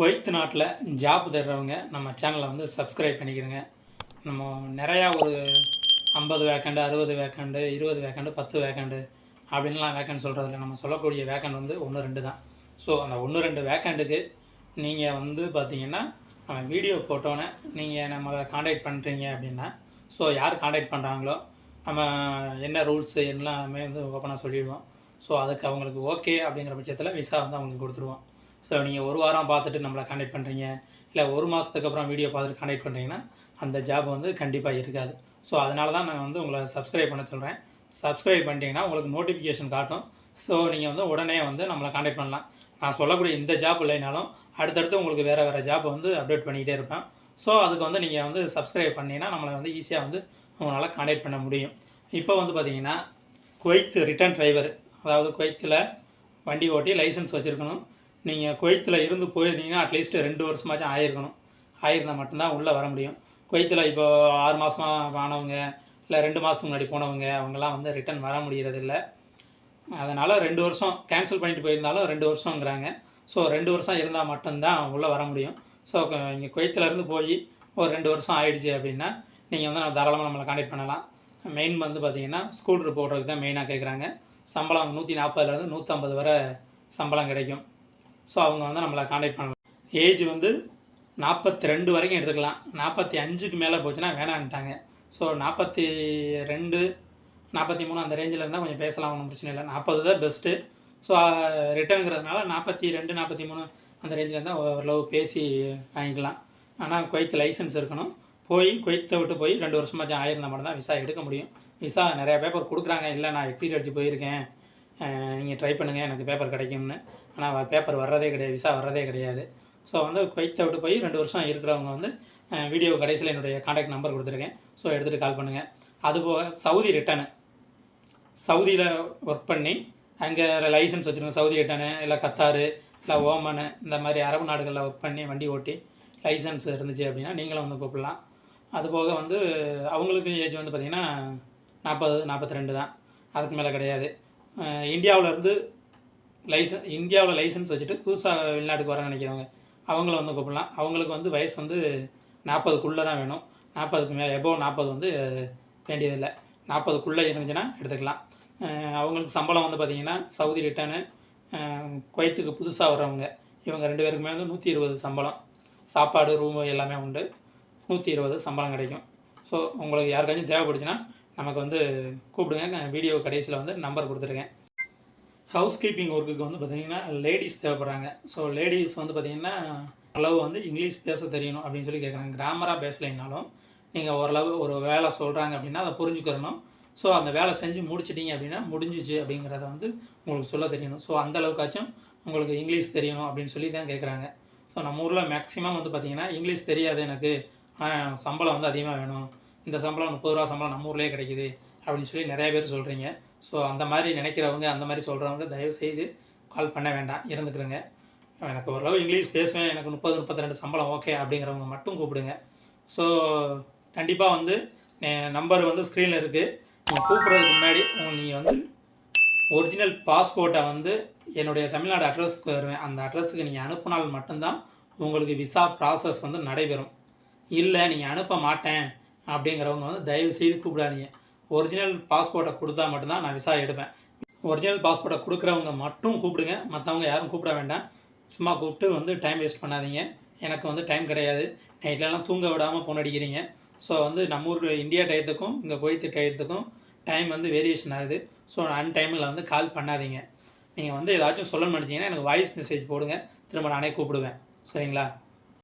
Kuwait நாட்டில் job தேடுறவங்க நம்ம சேனலை வந்து சப்ஸ்கிரைப் பண்ணிக்கிறோங்க. நம்ம நிறையா ஒரு ஐம்பது வேக்கண்டு அறுபது வேக்கண்டு இருபது வேக்கண்டு பத்து வேக்கண்டு அப்படின்லாம் வேக்கண்ட் சொல்கிறதில்ல நம்ம சொல்லக்கூடிய வேக்கண்ட் வந்து ஒன்று ரெண்டு தான். ஸோ அந்த ஒன்று ரெண்டு வேக்கண்டுக்கு நீங்கள் வந்து பார்த்தீங்கன்னா நம்ம வீடியோ போட்டோன்னே நீங்கள் நம்மளை காண்டாக்ட் பண்ணுறீங்க அப்படின்னா ஸோ யார் காண்டாக்ட் பண்ணுறாங்களோ நம்ம என்ன ரூல்ஸு எல்லாமே வந்து ஓப்பனாக சொல்லிடுவோம். ஸோ அதுக்கு அவங்களுக்கு ஓகே அப்படிங்கிற பட்சத்தில் விசா வந்து அவங்களுக்கு கொடுத்துருவோம். ஸோ நீங்கள் ஒரு வாரம் பார்த்துட்டு நம்மளை காண்டக்ட் பண்ணுறீங்க இல்லை ஒரு மாதத்துக்கு அப்புறம் வீடியோ பார்த்துட்டு காண்டாக்ட் பண்ணுறீங்கன்னா அந்த ஜாப் வந்து கண்டிப்பாக இருக்காது. ஸோ அதனால தான் நான் வந்து உங்களை சப்ஸ்கிரைப் பண்ண சொல்கிறேன் சப்ஸ்கிரைப் பண்ணிட்டீங்கன்னா உங்களுக்கு நோட்டிஃபிகேஷன் காட்டும். ஸோ நீங்கள் வந்து உடனே வந்து நம்மளை காண்டாக்ட் பண்ணலாம். நான் சொல்லக்கூடிய இந்த ஜாப் இல்லைனாலும் அடுத்தடுத்து உங்களுக்கு வேறு வேறு ஜாப் வந்து அப்டேட் பண்ணிக்கிட்டே இருப்பேன். ஸோ அதுக்கு வந்து நீங்கள் வந்து சப்ஸ்கிரைப் பண்ணிங்கன்னா நம்மளை வந்து ஈஸியாக வந்து உங்களால் காண்டாக்ட் பண்ண முடியும். இப்போ வந்து பார்த்தீங்கன்னா குவைத்து ரிட்டர்ன் டிரைவர் அதாவது குவைத்தில் வண்டி ஓட்டி லைசன்ஸ் வச்சுருக்கணும். நீங்கள் குவைத்தில் இருந்து போயிருந்தீங்கன்னா அட்லீஸ்ட் ரெண்டு வருஷமாச்சும் ஆயிருக்கணும். ஆயிருந்தால் மட்டும்தான் உள்ளே வர முடியும். குவைத்தில் இப்போ ஆறு மாதமாக ஆனவங்க இல்லை ரெண்டு மாதத்துக்கு முன்னாடி போனவங்க அவங்கெல்லாம் வந்து ரிட்டர்ன் வர முடியறதில்ல. அதனால் ரெண்டு வருஷம் கேன்சல் பண்ணிட்டு போயிருந்தாலும் ரெண்டு வருஷங்கிறாங்க ஸோ ரெண்டு வருஷம் இருந்தால் மட்டும்தான் உள்ளே வர முடியும். ஸோ இங்கே குவைத்திலேருந்து போய் ஒரு ரெண்டு வருஷம் ஆயிடுச்சு அப்படின்னா நீங்கள் வந்து நம்ம தாராளமாக நம்மளை காண்டாக்ட் பண்ணலாம். மெயின் வந்து பார்த்தீங்கன்னா ஸ்கூல் ரிப்போர்ட்டருக்கு போடுறதுக்கு தான் மெயினாக கேட்குறாங்க சம்பளம் நூற்றி நாற்பதுலேருந்து நூற்றம்பது வரை சம்பளம் கிடைக்கும். ஸோ அவங்க வந்து நம்மளை காண்டாக்ட் பண்ணலாம் ஏஜ் வந்து நாற்பத்தி ரெண்டு வரைக்கும் எடுத்துக்கலாம். நாற்பத்தி அஞ்சுக்கு மேலே போச்சுன்னா வேணான்ட்டாங்க. ஸோ நாற்பத்தி ரெண்டு நாற்பத்தி மூணு அந்த ரேஞ்சில் இருந்தால் கொஞ்சம் பேசலாம் ஒன்றும் பிரச்சனை இல்லை. நாற்பது தான் பெஸ்ட்டு ஸோ ரிட்டர்னுங்கிறதுனால நாற்பத்தி ரெண்டு நாற்பத்தி மூணு அந்த ரேஞ்சில் இருந்தால் ஓரளவு பேசி வாங்கிக்கலாம். ஆனால் குவைத்து லைசன்ஸ் இருக்கணும். போய் குவைத்தை விட்டு போய் ரெண்டு வருஷமாச்சும் ஆயிருந்தால் மட்டும் தான் விசா எடுக்க முடியும். விசா நிறையா பேப்பர் கொடுக்குறாங்க. இல்லை நான் எக்ஸிட் அடிச்சு போயிருக்கேன். நீங்கள் ட்ரை பண்ணுங்கள் எனக்கு பேப்பர் கிடைக்கும்னு. ஆனால் பேப்பர் வர்றதே கிடையாது விசா வர்றதே கிடையாது. ஸோ வந்து குவைத்தை விட்டு போய் ரெண்டு வருஷம் இருக்கிறவங்க வந்து வீடியோ கடைசியில் என்னுடைய காண்டாக்ட் நம்பர் கொடுத்துருக்கேன். ஸோ எடுத்துகிட்டு கால் பண்ணுங்கள் அதுபோக சவுதி ரிட்டனு சவுதியில் ஒர்க் பண்ணி அங்கே லைசன்ஸ் வச்சுருக்கோம் சவுதி ரிட்டனு இல்லை கத்தாரு இல்லை ஓமனு இந்த மாதிரி அரபு நாடுகளில் ஒர்க் பண்ணி வண்டி ஓட்டி லைசன்ஸ் இருந்துச்சு அப்படின்னா நீங்களும் வந்து கூப்பிடலாம். அதுபோக வந்து அவங்களுக்கு ஏஜ் வந்து பார்த்திங்கன்னா நாற்பது நாற்பத்தி ரெண்டு தான். அதுக்கு மேலே கிடையாது. இந்தியாவில் இருந்து லைசன் இந்தியாவில் லைசன்ஸ் வச்சுட்டு புதுசாக வெளிநாட்டுக்கு வர நினைக்கிறவங்க அவங்கள வந்து கூப்பிடலாம். அவங்களுக்கு வந்து வயசு வந்து நாற்பதுக்குள்ளே தான் வேணும். நாற்பதுக்கு மேலே எபோவ் நாற்பது வந்து வேண்டியதில்லை. நாற்பதுக்குள்ளே இருந்துச்சுன்னா எடுத்துக்கலாம். அவங்களுக்கு சம்பளம் வந்து பார்த்திங்கன்னா சவுதி ரிட்டர்னு குவைத்துக்கு புதுசாக வர்றவங்க இவங்க ரெண்டு பேருக்குமே வந்து நூற்றி இருபது சம்பளம். சாப்பாடு ரூமு எல்லாமே உண்டு. நூற்றி இருபது சம்பளம் கிடைக்கும். ஸோ உங்களுக்கு யாருக்காச்சும் தேவைப்படுச்சுன்னா நமக்கு வந்து கூப்பிடுங்க. வீடியோ கடைசியில் வந்து நம்பர் கொடுத்துருக்கேன். ஹவுஸ் கீப்பிங் ஒர்க்குக்கு வந்து பார்த்திங்கன்னா லேடிஸ் தேவைப்படுறாங்க. ஸோ லேடிஸ் வந்து பார்த்திங்கன்னா அளவு வந்து இங்கிலீஷ் பேச தெரியணும் அப்படின்னு சொல்லி கேட்குறாங்க கிராமராக பேசலைனாலும் நீங்கள் ஓரளவு ஒரு வேலை சொல்கிறாங்க அப்படின்னா அதை புரிஞ்சுக்கிறணும் ஸோ அந்த வேலை செஞ்சு முடிச்சிட்டிங்க அப்படின்னா முடிஞ்சிச்சு அப்படிங்கிறத வந்து உங்களுக்கு சொல்ல தெரியணும். ஸோ அந்த அளவுக்காச்சும் உங்களுக்கு இங்கிலீஷ் தெரியணும் அப்படின்னு சொல்லி தான் கேட்குறாங்க ஸோ நம்ம ஊரில் மேக்ஸிமம் வந்து பார்த்திங்கன்னா இங்கிலீஷ் தெரியாது எனக்கு. ஆனால் சம்பளம் வந்து அதிகமாக வேணும். இந்த சம்பளம் முப்பது ரூபா சம்பளம் நம்ம ஊர்லேயே கிடைக்குது அப்படின்னு சொல்லி நிறைய பேர் சொல்கிறீங்க ஸோ அந்த மாதிரி நினைக்கிறவங்க அந்த மாதிரி சொல்கிறவங்க தயவு செய்து கால் பண்ண வேண்டாம். இருந்துக்கிறேங்க எனக்கு ஓரளவு இங்கிலீஷ் பேசுவேன். எனக்கு முப்பது முப்பத்தி ரெண்டு சம்பளம் ஓகே அப்படிங்கிறவங்க மட்டும் கூப்பிடுங்க. ஸோ கண்டிப்பாக வந்து நம்பர் வந்து ஸ்க்ரீனில் இருக்குது நீங்கள் கூப்பிட்றதுக்கு முன்னாடி நீங்கள் வந்து ஒரிஜினல் பாஸ்போர்ட்டை வந்து என்னுடைய தமிழ்நாடு அட்ரஸ்க்கு வருவேன். அந்த அட்ரஸுக்கு நீங்கள் அனுப்பினால் மட்டும்தான் உங்களுக்கு விசா ப்ராசஸ் வந்து நடைபெறும். இல்லை நீங்கள் அனுப்ப மாட்டேன். அப்படிங்கிறவங்க வந்து தயவு செய்து கூப்பிடாதீங்க ஒரிஜினல் பாஸ்போர்ட்டை கொடுத்தா மட்டும்தான் நான் விசா எடுப்பேன். ஒரிஜினல் பாஸ்போர்ட்டை கொடுக்குறவங்க மட்டும் கூப்பிடுங்க. மற்றவங்க யாரும் கூப்பிட வேண்டாம். சும்மா கூப்பிட்டு வந்து டைம் வேஸ்ட் பண்ணாதீங்க. எனக்கு வந்து டைம் கிடையாது. நைட்லலாம் தூங்க விடாமல் ஃபோன் அடிக்கிறீங்க. ஸோ வந்து நம்ம ஊர் இந்தியா டயத்துக்கும் இங்கே குவைத்து டயத்துக்கும் டைம் வந்து வேரியேஷன் ஆகுது. ஸோ அன் டைமில் வந்து கால் பண்ணாதீங்க. நீங்கள் வந்து ஏதாச்சும் சொல்லணும்னு நினச்சிங்கன்னா எனக்கு வாய்ஸ் மெசேஜ் போடுங்க. திரும்ப நானே கூப்பிடுவேன். சரிங்களா?